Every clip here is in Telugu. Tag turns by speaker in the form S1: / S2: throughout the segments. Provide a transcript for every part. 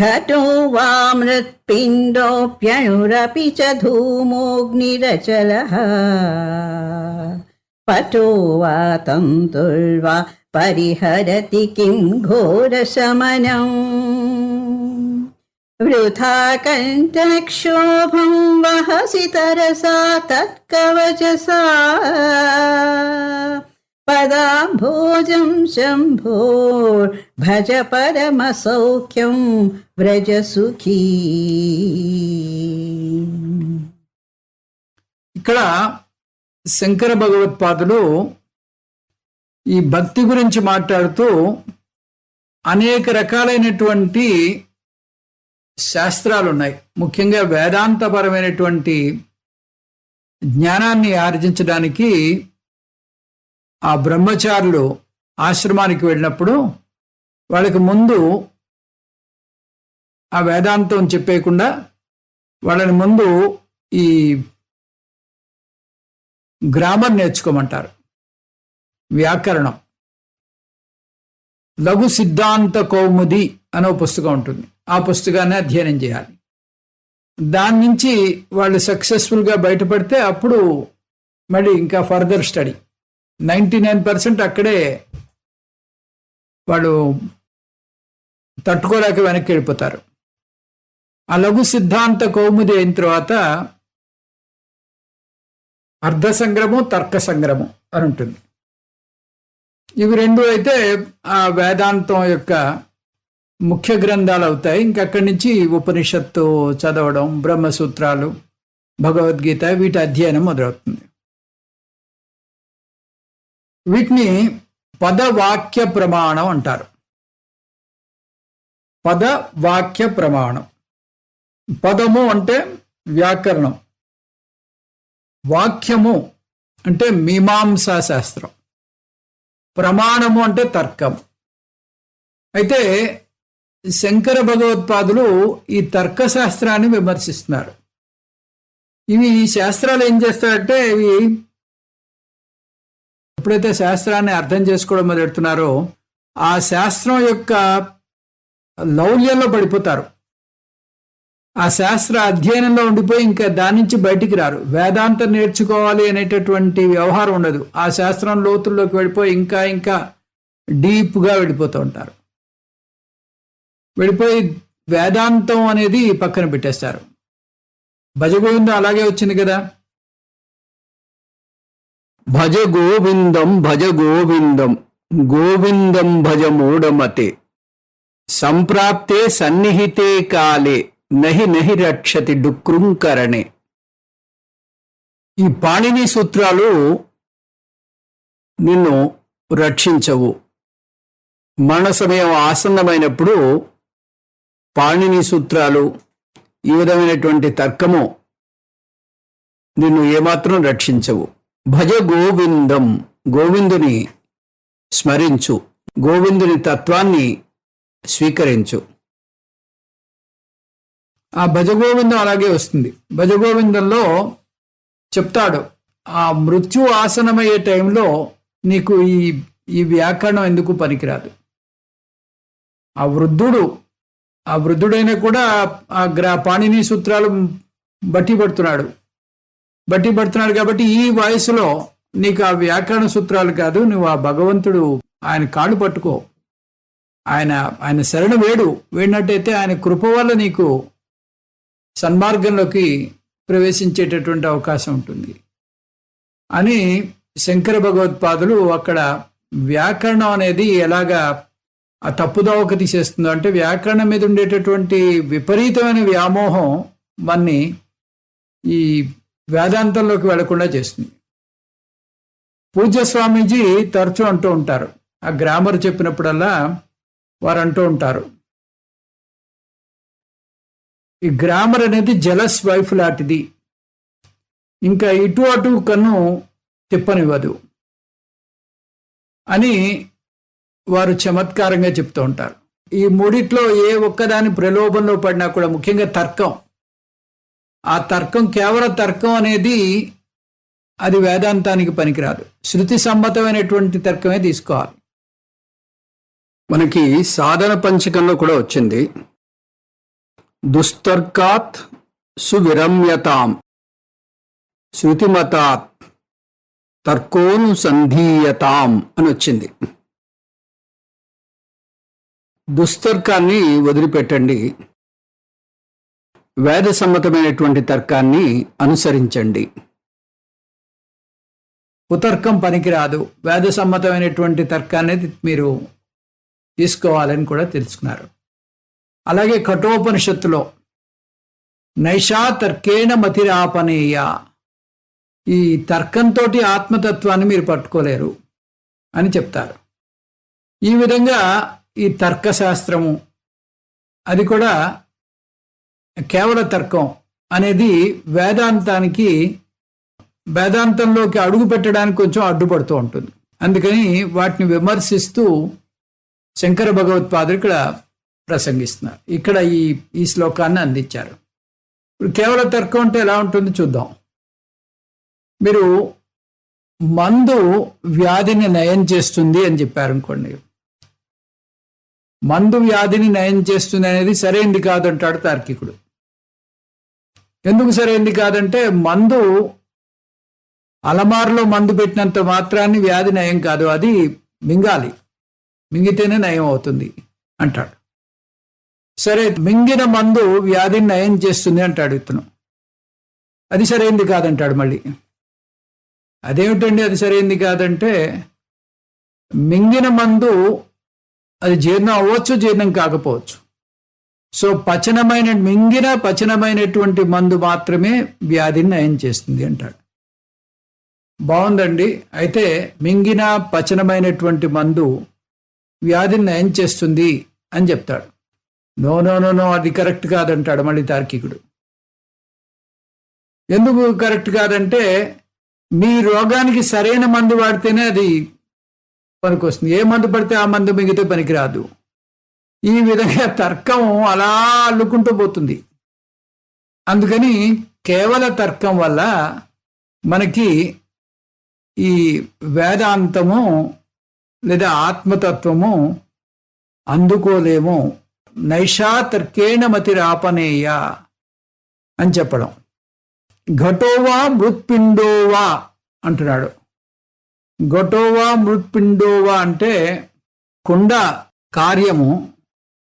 S1: घटो वा मृत्पिण्डोऽप्यणुरपि च धूमोऽग्निरचलः। पटो वा तन्तुर्वा परिहरति किं घोरशमनम्। वृथा कण्ठक्षोभं वहसि तरसा तत्कवचसा पदाम्भोजं शम्भोर्भज परमसौख्यं व्रज सुखी
S2: ఇక్కడ శంకర భగవత్పాదులు ఈ భక్తి గురించి మాట్లాడుతూ అనేక రకాలైనటువంటి శాస్త్రాలు ఉన్నాయి ముఖ్యంగా వేదాంతపరమైనటువంటి జ్ఞానాన్ని ఆర్జించడానికి ఆ బ్రహ్మచారులు ఆశ్రమానికి వెళ్ళినప్పుడు వాళ్ళకి ముందు ఆ వేదాంతం చెప్పేయకుండా వాళ్ళని ముందు ఈ గ్రామర్ నేర్చుకోమంటారు. వ్యాకరణం. లఘు సిద్ధాంత కౌముది అనే పుస్తకం ఉంటుంది. ఆ పుస్తకాన్ని అధ్యయనం చేయాలి. దాని నుంచి వాళ్ళు సక్సెస్ఫుల్గా బయటపడితే అప్పుడు మళ్ళీ ఇంకా further study. Ninety nine percent అక్కడే వాళ్ళు తట్టుకోలేక వెనక్కి వెళ్ళిపోతారు. ఆ లఘు సిద్ధాంత కౌముది అయిన తర్వాత అర్ధ సంగ్రమం తర్క సంగ్రమం అని ఉంటుంది. ఇవి రెండు అయితే ఆ వేదాంతం యొక్క ముఖ్య గ్రంథాలు అవుతాయి. ఇంకక్కడి నుంచి ఉపనిషత్తు చదవడం బ్రహ్మసూత్రాలు భగవద్గీత వీటి అధ్యయనం మొదలవుతుంది. వీటిని పదవాక్య ప్రమాణం అంటారు. పద వాక్య ప్రమాణం. పదము అంటే వ్యాకరణం. వాక్యము అంటే మీమాంసా శాస్త్రం ప్రమాణము అంటే తర్కం. అయితే శంకర భగవత్పాదులు ఈ తర్కశాస్త్రాన్ని విమర్శిస్తున్నారు. ఇవి ఈ శాస్త్రాలు ఏం చేస్తాయంటే ఇవి ఎప్పుడైతే శాస్త్రాన్ని అర్థం చేసుకోవడం మొదలెడుతున్నారో ఆ శాస్త్రం యొక్క లౌల్యంలో పడిపోతారు. ఆ శాస్త్ర అధ్యయనంలో ఉండిపోయి ఇంకా దాని నుంచి బయటికి రారు. వేదాంతం నేర్చుకోవాలి అనేటటువంటి వ్యవహారం ఉండదు. ఆ శాస్త్రం లోతుల్లోకి వెళ్ళిపోయి ఇంకా ఇంకా డీప్గా వెళ్ళిపోతూ ఉంటారు. వెళ్ళిపోయి వేదాంతం అనేది పక్కన పెట్టేస్తారు. భజగోవిందం అలాగే వచ్చింది కదా.
S3: భజ గోవిందం భజ గోవిందం గోవిందం భజ మూఢమతే. సంప్రాప్తే సన్నిహితే కాలే నహి నహి రక్షతి డుక్రుంకరణే
S2: ఈ పాణిని సూత్రాలు
S3: నిన్ను రక్షించవు. మరణ సమయం ఆసన్నమైనప్పుడు పాణిని సూత్రాలు ఈ విధమైనటువంటి తర్కము నిన్ను ఏమాత్రం రక్షించవు. భజ గోవిందం గోవిందుని స్మరించు. గోవిందుని తత్వాన్ని స్వీకరించు.
S2: ఆ భజగోవిందం అలాగే వస్తుంది. భజగోవిందంలో చెప్తాడు ఆ మృత్యు ఆసనమయ్యే టైంలో నీకు ఈ ఈ వ్యాకరణం ఎందుకు పనికిరాదు? ఆ వృద్ధుడు ఆ వృద్ధుడైనా కూడా ఆ గ్రా పాణిని సూత్రాలు బట్టి పడుతున్నాడు. బట్టి పడుతున్నాడు కాబట్టి ఈ వయసులో నీకు ఆ వ్యాకరణ సూత్రాలు కాదు నువ్వు ఆ భగవంతుడు ఆయన కాళ్ళు పట్టుకో. ఆయన ఆయన శరణ వేడు. వేడినట్టయితే ఆయన కృప వల్ల నీకు సన్మార్గంలోకి ప్రవేశించేటటువంటి అవకాశం ఉంటుంది. అని శంకర భగవత్పాదులు అక్కడ వ్యాకరణం అనేది ఎలాగా ఆ తప్పుదోవక తీసేస్తుందో అంటే వ్యాకరణం మీద ఉండేటటువంటి విపరీతమైన వ్యామోహం మన్ని ఈ వేదాంతంలోకి వెళ్ళకుండా చేస్తుంది. పూజ్య స్వామీజీ తరచూ అంటూ ఉంటారు. ఆ గ్రామర్ చెప్పినప్పుడల్లా వారు అంటూ ఉంటారు. ఈ గ్రామర్ అనేది జలస్ వైఫ్ లాంటిది. ఇంకా ఇటు అటు కన్ను తిప్పనివ్వదు అని వారు చమత్కారంగా చెప్తూ ఉంటారు. ఈ మూడిట్లో ఏ ఒక్కదాని ప్రలోభంలో పడినా కూడా ముఖ్యంగా తర్కం ఆ తర్కం కేవలం తర్కం అనేది అది వేదాంతానికి పనికిరాదు. శృతి సమ్మతమైనటువంటి తర్కమే తీసుకోవాలి.
S3: మనకి సాధన పంచకంలో కూడా వచ్చింది. దుస్తర్కాత్ సువిరమ్యతాం. శృతిమతాత్ తర్కోనుసంధీయతాం అని వచ్చింది. దుస్తర్కాన్ని వదిలిపెట్టండి. వేదసమ్మతమైనటువంటి తర్కాన్ని అనుసరించండి.
S2: కుతర్కం పనికిరాదు. వేదసమ్మతమైనటువంటి తర్కాన్ని మీరు తీసుకోవాలని కూడా తెలుసుకున్నారు. అలాగే కఠోపనిషత్తులో నైషా తర్కేణ మతిరాపనేయ. ఈ తర్కంతో ఆత్మతత్వాన్ని మీరు పట్టుకోలేరు అని చెప్తారు. ఈ విధంగా ఈ తర్కశాస్త్రము అది కూడా కేవల తర్కం అనేది వేదాంతానికి వేదాంతంలోకి అడుగు పెట్టడానికి కొంచెం అడ్డుపడుతూ ఉంటుంది. అందుకని వాటిని విమర్శిస్తూ శంకర భగవత్పాదులు ఇక్కడ ప్రసంగిస్తున్నారు. ఇక్కడ ఈ ఈ శ్లోకాన్ని అందించారు. ఇప్పుడు కేవల తర్కం అంటే ఎలా ఉంటుంది చూద్దాం. మీరు మందు వ్యాధిని నయం చేస్తుంది అని చెప్పారు అనుకోండి మందు వ్యాధిని నయం చేస్తుంది అనేది సరైంది కాదంటాడు తార్కికుడు. ఎందుకు సరైంది కాదంటే మందు అలమారులో మందు పెట్టినంత మాత్రాన్ని వ్యాధి నయం కాదు అది మింగాలి మింగితేనే నయం అవుతుంది అంటాడు. సరే మింగిన మందు వ్యాధిని నయం చేస్తుంది అంటాడు ఇతను. అది సరైంది కాదంటాడు మళ్ళీ. అదేమిటండి అది సరైంది కాదంటే మింగిన మందు అది జీర్ణం అవ్వచ్చు జీర్ణం కాకపోవచ్చు. సో పచనమైన మింగిన పచనమైనటువంటి మందు మాత్రమే వ్యాధిని నయం చేస్తుంది అంటాడు. బాగుందండి. అయితే మింగిన పచనమైనటువంటి మందు వ్యాధిని నయం చేస్తుంది అని చెప్తాడు. నో నో నో నో అది కరెక్ట్ కాదంటాడు మళ్ళీ తార్కికుడు. ఎందుకు కరెక్ట్ కాదంటే మీ రోగానికి సరైన మందు వాడితేనే అది పనికొస్తుంది. ఏ మందు పడితే ఆ మందు మిగితే పనికిరాదు. ఈ విధంగా తర్కం అలా అల్లుకుంటూ పోతుంది. అందుకని కేవల తర్కం వల్ల మనకి ఈ వేదాంతము లేదా ఆత్మతత్వము అందుకోలేము. నైషా తర్కేణ మతిరాపనేయ అని చెప్పడం. ఘటోవా మృత్పిండోవా అంటున్నాడు. గొటోవా మృత్పిండోవా అంటే కుండ కార్యము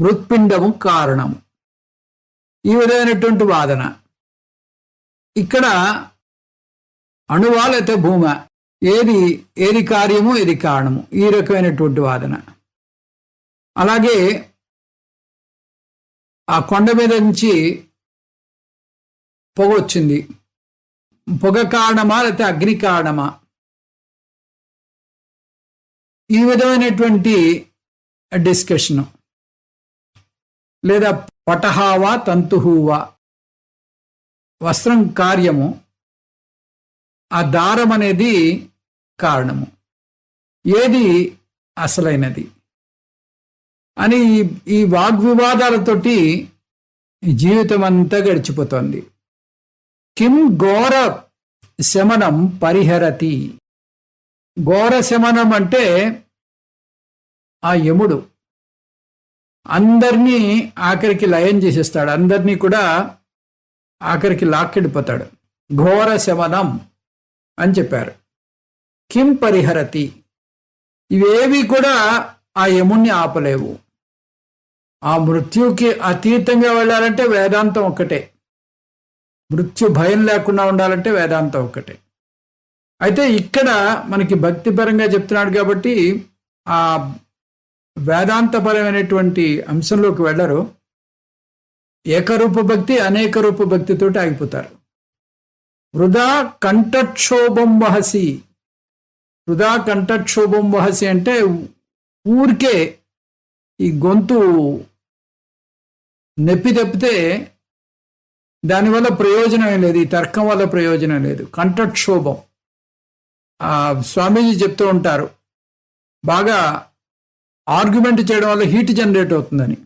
S2: మృత్పిండము కారణము. ఈ విధమైనటువంటి వాదన. ఇక్కడ అణువా లేకపోతే భూమ ఏది ఏది కార్యము ఏది కారణము ఈ రకమైనటువంటి వాదన. అలాగే ఆ కొండ మీద నుంచి పొగ వచ్చింది. పొగ కారణమా లేకపోతే అగ్ని కారణమా? ఈ విధమైనటువంటి డిస్కషను. లేదా పటహావా తంతుహువా. వస్త్రం కార్యము. ఆ దారం అనేది కారణము. ఏది అసలైనది. అని ఈ- ఈ వాగ్వివాదాలతోటి జీవితం అంతా గడిచిపోతుంది. కిం ఘోర శమనం పరిహరతి. ఘోర శమనం అంటే ఆ యముడు. అందరినీ ఆఖరికి లయం చేసేస్తాడు. అందరినీ కూడా ఆఖరికి లాక్కెడిపోతాడు ఘోర శమనం అని చెప్పారు. కిం పరిహరతి? ఇవేవి కూడా ఆ యముణ్ణి ఆపలేవు. ఆ మృత్యుకి అతీతంగా వెళ్ళాలంటే వేదాంతం ఒక్కటే. మృత్యు భయం లేకుండా ఉండాలంటే వేదాంతం ఒక్కటే. అయితే ఇక్కడ మనకి భక్తిపరంగా చెప్తున్నాడు కాబట్టి ఆ వేదాంతపరమైనటువంటి అంశంలోకి వెళ్ళరు. ఏకరూప భక్తి అనేక రూప భక్తితోటి ఆగిపోతారు. వృధా కంఠక్షోభం వహసి. వృధా కంఠక్షోభం వహసి అంటే ఊరికే ఈ గొంతు నొప్పి తప్పితే దానివల్ల ప్రయోజనం లేదు ఈ తర్కం వల్ల ప్రయోజనం లేదు. కంఠక్షోభం. స్వామీజీ చెప్తూ ఉంటారు బాగా ఆర్గ్యుమెంట్ చేయడం వల్ల హీట్ జనరేట్ అవుతుందని.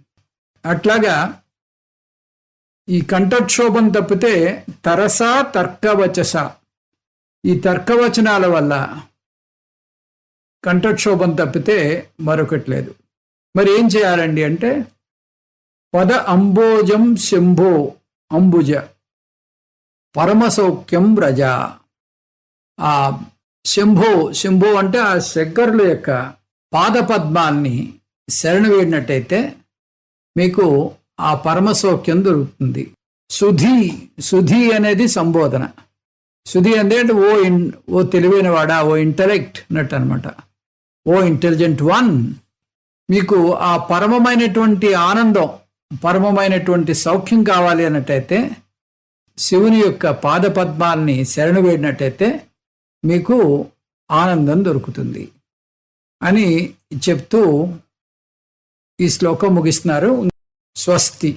S2: అట్లాగా ఈ కంఠక్షోభం తప్పితే తరస తర్కవచస. ఈ తర్కవచనాల వల్ల కంఠక్షోభం తప్పితే మరొకటి లేదు. మరి ఏం చేయాలండి అంటే పద అంబోజం శంభో అంబుజ పరమసౌఖ్యం రజ. ఆ శంభో శంభో అంటే ఆ శంకరుల యొక్క పాదపద్మాల్ని శరణ వేడినట్టయితే మీకు ఆ పరమసౌఖ్యం దొరుకుతుంది. సుధి సుధి అనేది సంబోధన. సుధి అంటే ఓ ఇన్ ఓ తెలివైన వాడా ఓ ఇంటలెక్ట్ అన్నట్టు అనమాట ఓ ఇంటెలిజెంట్ వన్. మీకు ఆ పరమమైనటువంటి ఆనందం పరమమైనటువంటి సౌఖ్యం కావాలి అన్నట్టయితే శివుని యొక్క పాదపద్మాల్ని శరణు వేడినట్టయితే మీకు ఆనందం దొరుకుతుంది అని చెప్తూ ఈ శ్లోకం ముగిస్తున్నారు. స్వస్తి.